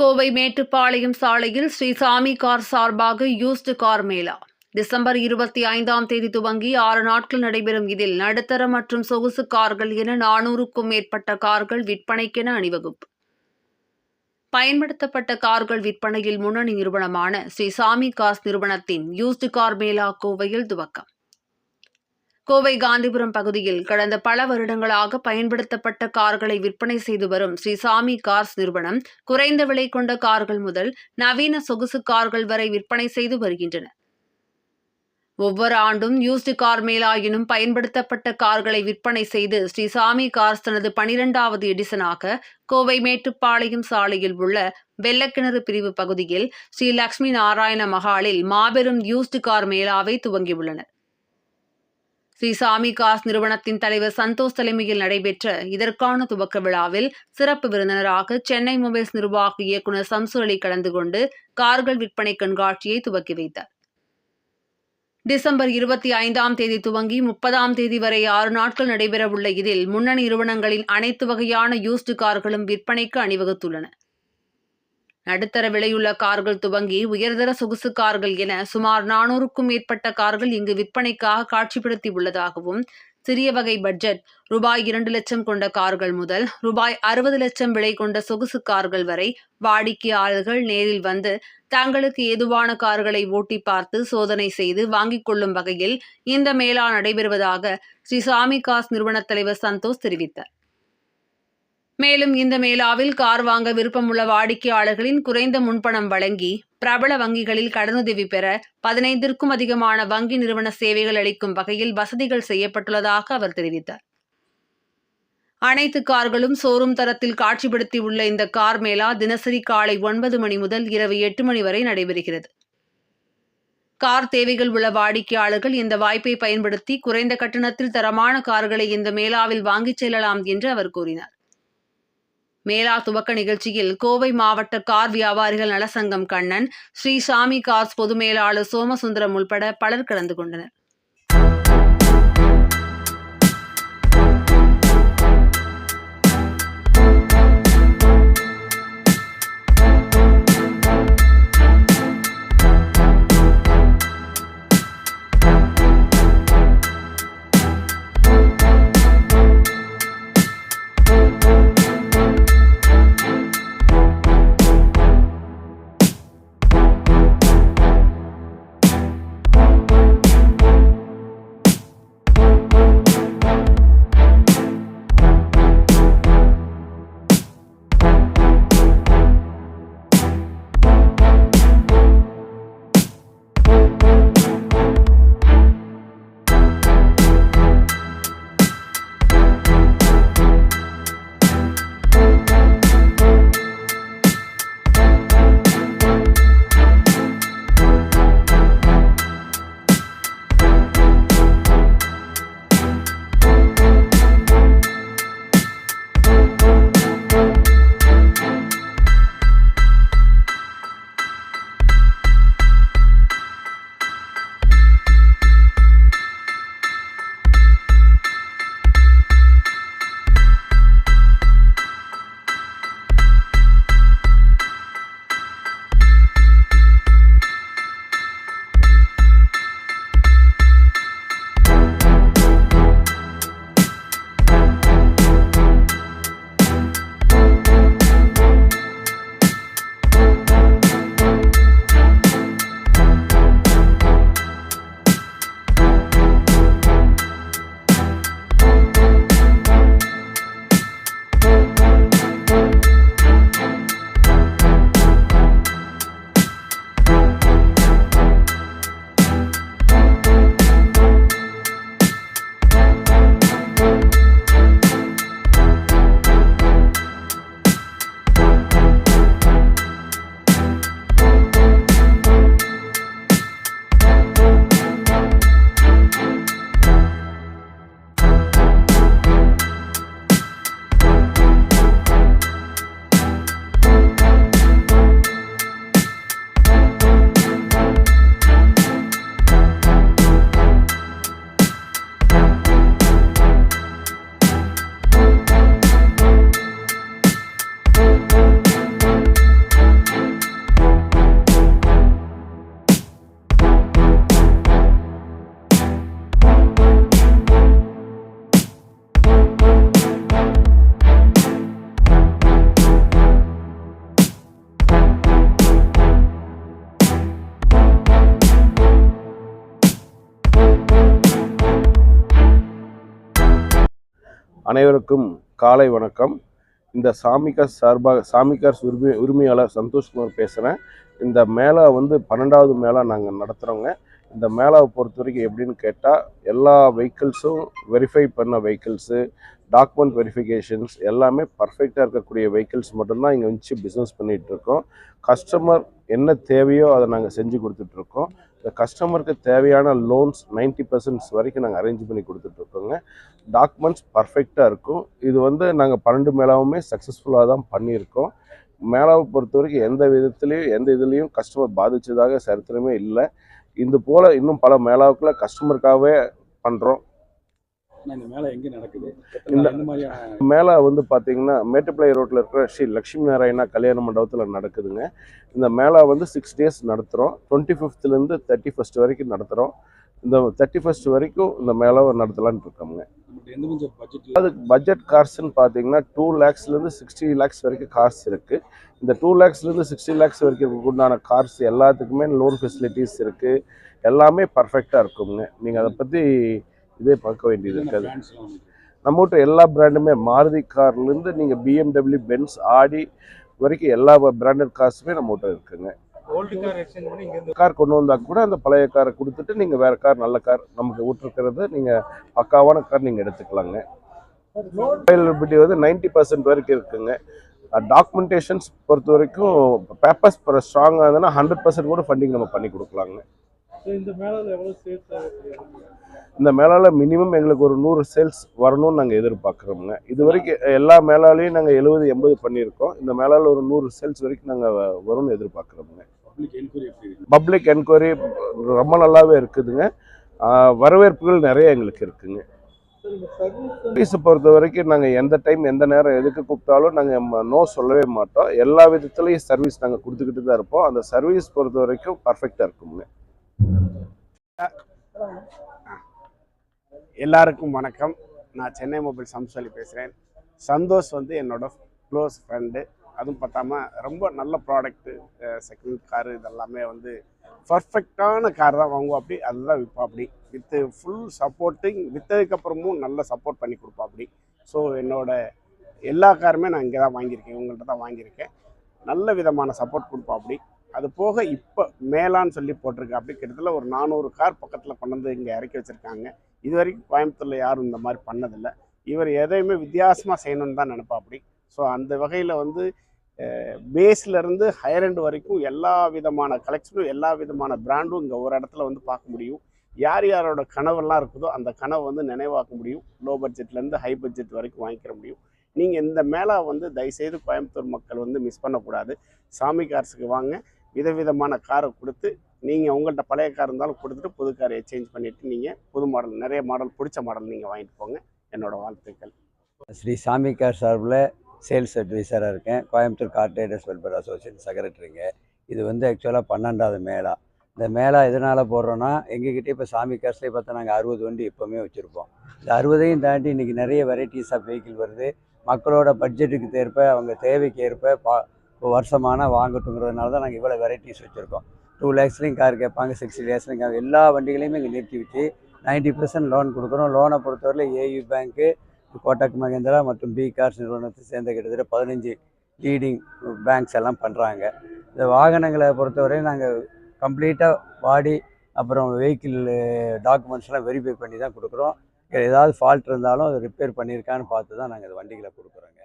கோவை மேட்டுப்பாளையம் சாலையில் ஸ்ரீ சாமி கார் சார்பாக யூஸ்டு கார் மேளா டிசம்பர் இருபத்தி ஐந்தாம் தேதி துவங்கி ஆறு நாட்கள் நடைபெறும் இதில் நடுத்தர மற்றும் சொகுசு கார்கள் என நானூறுக்கும் மேற்பட்ட கார்கள் விற்பனைக்கென அணிவகுப்பு. பயன்படுத்தப்பட்ட கார்கள் விற்பனையில் முன்னணி நிறுவனமான ஸ்ரீ சாமி கார்ஸ் நிறுவனத்தின் யூஸ்டு கார் மேளா கோவையில் துவக்கம். கோவை காந்திபுரம் பகுதியில் கடந்த பல வருடங்களாக பயன்படுத்தப்பட்ட கார்களை விற்பனை செய்து வரும் ஸ்ரீ சாமி கார்ஸ் நிறுவனம் குறைந்த விலை கொண்ட கார்கள் முதல் நவீன சொகுசு கார்கள் வரை விற்பனை செய்து வருகின்றன. ஒவ்வொரு ஆண்டும் யூஸ்டு கார் மேலாயினும் பயன்படுத்தப்பட்ட கார்களை விற்பனை செய்து ஸ்ரீ சாமி கார்ஸ் தனது பனிரெண்டாவது எடிசனாக கோவை மேட்டுப்பாளையம் சாலையில் உள்ள வெள்ளக்கிணறு பிரிவு பகுதியில் ஸ்ரீ லக்ஷ்மி நாராயண மகாலில் மாபெரும் யூஸ்டு கார் மேளாவை துவங்கியுள்ளனர். ஸ்ரீ சாமி காஸ் நிறுவனத்தின் தலைவர் சந்தோஷ் தலைமையில் நடைபெற்ற இதற்கான துவக்க விழாவில் சிறப்பு விருந்தினராக சென்னை மொபைல்ஸ் நிர்வாக இயக்குநர் சம்சூர் அலி கலந்து கொண்டு கார்கள் விற்பனை கண்காட்சியை துவக்கி வைத்தார். டிசம்பர் இருபத்தி ஐந்தாம் தேதி துவங்கி முப்பதாம் தேதி வரை ஆறு நாட்கள் நடைபெறவுள்ள இதில் முன்னணி நிறுவனங்களின் அனைத்து வகையான யூஸ்டு கார்களும் விற்பனைக்கு அணிவகுத்துள்ளன. நடுத்தர விலையுள்ள கார்கள் துவங்கி உயர்தர சொகுசு கார்கள் என சுமார் நானூறுக்கும் மேற்பட்ட கார்கள் இங்கு விற்பனைக்காக காட்சிப்படுத்தி உள்ளதாகவும் சிறிய வகை பட்ஜெட் ரூபாய் இரண்டு லட்சம் கொண்ட கார்கள் முதல் ரூபாய் அறுபது லட்சம் விலை கொண்ட சொகுசு கார்கள் வரை வாடிக்கையாளர்கள் நேரில் வந்து தங்களுக்கு ஏதுவான கார்களை ஓட்டி பார்த்து சோதனை செய்து வாங்கிக் கொள்ளும் வகையில் இந்த மேளா நடைபெறுவதாக ஸ்ரீ சாமி காஸ் நிறுவன தலைவர் சந்தோஷ் தெரிவித்தார். மேலும் இந்த மேளாவில் கார் வாங்க விருப்பமுள்ள வாடிக்கையாளர்களின் குறைந்த முன்பணம் வழங்கி பிரபல வங்கிகளில் கடனுதவி பெற பதினைந்திற்கும் அதிகமான வங்கி நிறுவன சேவைகள் அளிக்கும் வகையில் வசதிகள் செய்யப்பட்டுள்ளதாக அவர் தெரிவித்தார். அனைத்து கார்களும் ஷோரூம் தரத்தில் காட்சிப்படுத்தியுள்ள இந்த கார் மேளா தினசரி காலை ஒன்பது மணி முதல் இரவு எட்டு மணி வரை நடைபெறுகிறது. கார் தேவைகள் உள்ள வாடிக்கையாளர்கள் இந்த வாய்ப்பை பயன்படுத்தி குறைந்த கட்டணத்தில் தரமான கார்களை இந்த மேளாவில் வாங்கிச் செல்லலாம் என்று அவர் கூறினார். மேலா துவக்க நிகழ்ச்சியில் கோவை மாவட்ட கார் வியாபாரிகள் நலசங்கம் கண்ணன் ஸ்ரீ சாமி கார்ஸ் பொதுமேலாளர் சோமசுந்தரம் உள்பட பலர் கலந்து கொண்டனர். அனைவருக்கும் காலை வணக்கம். இந்த சாமிகாஸ் சார்பாக சாமிகாஸ் உரிமை உரிமையாளர் சந்தோஷ்குமார் பேசுகிறேன் இந்த மேளா வந்து பன்னெண்டாவது மேளா நாங்கள் நடத்துகிறோங்க இந்த மேளாவை பொறுத்த வரைக்கும் எப்படின்னு கேட்டால் எல்லா வெஹிக்கிள்ஸும் வெரிஃபை பண்ண வெஹிக்கிள்ஸு டாக்குமெண்ட் வெரிஃபிகேஷன்ஸ் எல்லாமே பர்ஃபெக்டாக இருக்கக்கூடிய வெஹிக்கிள்ஸ் மட்டும்தான் இங்கே வச்சு பிஸ்னஸ் பண்ணிகிட்டு இருக்கோம். கஸ்டமர் என்ன தேவையோ அதை நாங்கள் செஞ்சு கொடுத்துட்ருக்கோம் இந்த கஸ்டமருக்கு தேவையான லோன்ஸ் 90% பர்சன்ட்ஸ் வரைக்கும் நாங்கள் அரேஞ்ச் பண்ணி கொடுத்துட்ருக்கோங்க டாக்குமெண்ட்ஸ் பர்ஃபெக்டாக இருக்கும். இது வந்து நாங்கள் பன்னெண்டு மேலாவுமே சக்ஸஸ்ஃபுல்லாக தான் பண்ணியிருக்கோம். மேலாவை பொறுத்த வரைக்கும் எந்த விதத்துலேயும் எந்த இதுலேயும் கஸ்டமர் பாதித்ததாக சரித்திரமே இல்லை. இது போல் இன்னும் பல மேலாவுக்குள்ள கஸ்டமருக்காகவே பண்ணுறோம் இந்த மேலே மேலே வந்து பார்த்தீங்கன்னா மேட்டுப்பாளைய ரோட்டில் இருக்கிற ஸ்ரீ லக்ஷ்மி நாராயணா கல்யாண மண்டபத்தில் நடக்குதுங்க. இந்த மேளா வந்து சிக்ஸ் டேஸ் நடத்துகிறோம் டுவெண்ட்டி ஃபிஃப்த்லேருந்து தேர்ட்டி ஃபஸ்ட் வரைக்கும் நடத்துகிறோம் இந்த தேர்ட்டி ஃபஸ்ட் வரைக்கும் இந்த மேளாவை நடத்தலான்னு இருக்கோங்க அதுக்கு பட்ஜெட் கார்ஸ்ன்னு பார்த்தீங்கன்னா டூ லேக்ஸ்லேருந்து சிக்ஸ்டி லேக்ஸ் வரைக்கும் கார்ஸ் இருக்குது இந்த டூ லேக்ஸ்லேருந்து சிக்ஸ்டி லேக்ஸ் வரைக்கும் உண்டான கார்ஸ் எல்லாத்துக்குமே லோன் ஃபெசிலிட்டிஸ் இருக்குது எல்லாமே பர்ஃபெக்டாக இருக்குங்க. நீங்கள் அதை பற்றி இதே பார்க்க வேண்டியது இருக்காது. நம்மகிட்ட எல்லா பிராண்டுமே மாருதி கார்லேருந்து நீங்கள் பிஎம்டபிள்யூ பென்ஸ் ஆடி வரைக்கும் எல்லா பிராண்டட் கார்ஸுமே நம்மகிட்ட இருக்குங்க. கார் கொண்டு வந்தால் கூட அந்த பழைய காரை கொடுத்துட்டு நீங்கள் வேறு கார் நல்ல கார் நமக்கு விட்டுருக்கிறது நீங்கள் பக்காவான கார் நீங்கள் எடுத்துக்கலாங்க. அவைலபிலிட்டி வந்து நைன்ட்டி பர்சன்ட் வரைக்கும் இருக்குங்க. டாக்குமெண்டேஷன்ஸ் பொறுத்த வரைக்கும் பேப்பர்ஸ் ஸ்ட்ராங்காக இருந்ததுன்னா ஹண்ட்ரட் பர்சன்ட் கூட ஃபண்டிங் நம்ம பண்ணி கொடுக்கலாங்க. இந்த மேலால எவ்வளவு சேல்ஸ் இந்த மேலால மினிமம் எங்களுக்கு ஒரு நூறு சேல்ஸ் வரணும்னு நாங்கள் எதிர்பார்க்குறோங்க இது வரைக்கும் எல்லா மேலாலையும் நாங்கள் எழுபது எண்பது பண்ணியிருக்கோம். இந்த மேலால ஒரு நூறு சேல்ஸ் வரைக்கும் நாங்கள் வரும்னு எதிர்பார்க்குறோங்க பப்ளிக் என்கொயரி ரொம்ப நல்லாவே இருக்குதுங்க. வரவேற்புகள் நிறைய எங்களுக்கு இருக்குங்க. சர்வீஸ் சர்வீஸை பொறுத்த வரைக்கும் நாங்கள் எந்த டைம் எந்த நேரம் எதுக்கு கூப்பிட்டாலும் நாங்கள் நோ சொல்லவே மாட்டோம். எல்லா விதத்துலையும் சர்வீஸ் நாங்கள் கொடுத்துக்கிட்டு தான் இருப்போம். அந்த சர்வீஸ் பொறுத்த வரைக்கும் பர்ஃபெக்டாக இருக்குங்க எல்லாருக்கும் வணக்கம். நான் சென்னை மொபைல் சம்சாலி பேசுகிறேன் சந்தோஷ் வந்து என்னோட க்ளோஸ் ஃப்ரெண்டு அதுவும் பார்த்தாம ரொம்ப நல்ல ப்ராடக்ட்டு செகண்ட் காரு இதெல்லாமே வந்து பர்ஃபெக்டான கார் தான் வாங்குவோம் அப்படி அதுதான் விற்போம் அப்படி. வித்து ஃபுல் சப்போர்ட்டிங் விற்றதுக்கப்புறமும் நல்ல சப்போர்ட் பண்ணி கொடுப்போம் அப்படி. ஸோ என்னோட எல்லா காருமே நான் இங்கே தான் வாங்கியிருக்கேன். உங்கள்கிட்ட தான் வாங்கியிருக்கேன். நல்ல விதமான சப்போர்ட் கொடுப்போம் அப்படி. அது போக இப்போ மேலான்னு சொல்லி போட்டிருக்கு. அப்படி கிட்டத்தட்ட ஒரு நானூறு கார் பக்கத்தில் கொண்டு வந்து இங்கே இறக்கி வச்சுருக்காங்க. இது வரைக்கும் கோயம்புத்தூரில் யாரும் இந்த மாதிரி பண்ணதில்லை. இவர் எதையுமே வித்தியாசமாக செய்யணும்னு தான் நினைப்பா அப்படி ஸோ அந்த வகையில் வந்து பேஸ்லேருந்து ஹையர் வரைக்கும் எல்லா விதமான கலெக்ஷனும் எல்லா விதமான பிராண்டும் இங்கே ஒரு இடத்துல வந்து பார்க்க முடியும். யார் யாரோட கனவெல்லாம் இருக்குதோ அந்த கனவை வந்து நினைவாக்க முடியும். லோ பட்ஜெட்லேருந்து ஹை பட்ஜெட் வரைக்கும் வாங்கிக்கிற முடியும். நீங்கள் இந்த மேளா வந்து தயவுசெய்து கோயம்புத்தூர் மக்கள் வந்து மிஸ் பண்ணக்கூடாது. சாமி கார்ஸுக்கு வாங்க. விதவிதமான காரை கொடுத்து நீங்கள் உங்கள்கிட்ட பழைய கார் இருந்தாலும் கொடுத்துட்டு புது காரை எக்ஸ்சேஞ்ச் பண்ணிவிட்டு நீங்கள் புது மாடல் நிறைய மாடல் பிடிச்ச மாடல் நீங்கள் வாங்கிட்டு போங்க. என்னோடய வாழ்த்துக்கள். ஸ்ரீ சாமி கார் சார்பில் சேல்ஸ் அட்வைசராக இருக்கேன். Coimbatore car traders welfare association செக்ரட்டரிங்க இது வந்து ஆக்சுவலாக பன்னெண்டாவது மேளா. இந்த மேளா எதனால் போடுறோன்னா எங்ககிட்ட இப்போ சாமி கார்ஸ்லேயே பார்த்தா நாங்கள் அறுபது வண்டி எப்போவுமே வச்சுருப்போம். இந்த அறுபதையும் தாண்டி இன்றைக்கி நிறைய வெரைட்டிஸ் ஆஃப் வெஹிக்கிள் வருது. மக்களோட பட்ஜெட்டுக்கு ஏற்ப அவங்க தேவைக்கு ஏற்ப பா வருஷமான வாங்கட்டுங்கிறதுனால தான் நாங்கள் இவ்வளோ வெரைட்டிஸ் வச்சுருக்கோம். டூ லேக்ஸ்லேயும் கார் கேட்பாங்க சிக்ஸ்டி லேக்ஸ்லையும் கார் எல்லா வண்டிகளையுமே இங்கே நிறுத்தி வச்சு நைன்ட்டி பர்சன்ட் லோன் கொடுக்குறோம் லோனை பொறுத்தவரையில் ஏயு பேங்க்கு கோட்டக் மகேந்திரா மற்றும் பி கார்ஸ் நிறுவனத்தை சேர்ந்த கிட்டத்தட்ட பதினஞ்சு லீடிங் பேங்க்ஸ் எல்லாம் பண்ணுறாங்க இந்த வாகனங்களை பொறுத்தவரையும் நாங்கள் கம்ப்ளீட்டாக பாடி அப்புறம் வெஹிக்கிள் டாக்குமெண்ட்ஸ்லாம் வெரிஃபை பண்ணி தான் கொடுக்குறோம். ஏதாவது ஃபால்ட் இருந்தாலும் அதை ரிப்பேர் பண்ணியிருக்கான்னு பார்த்து தான் நாங்கள் வண்டிகளை கொடுக்குறோங்க.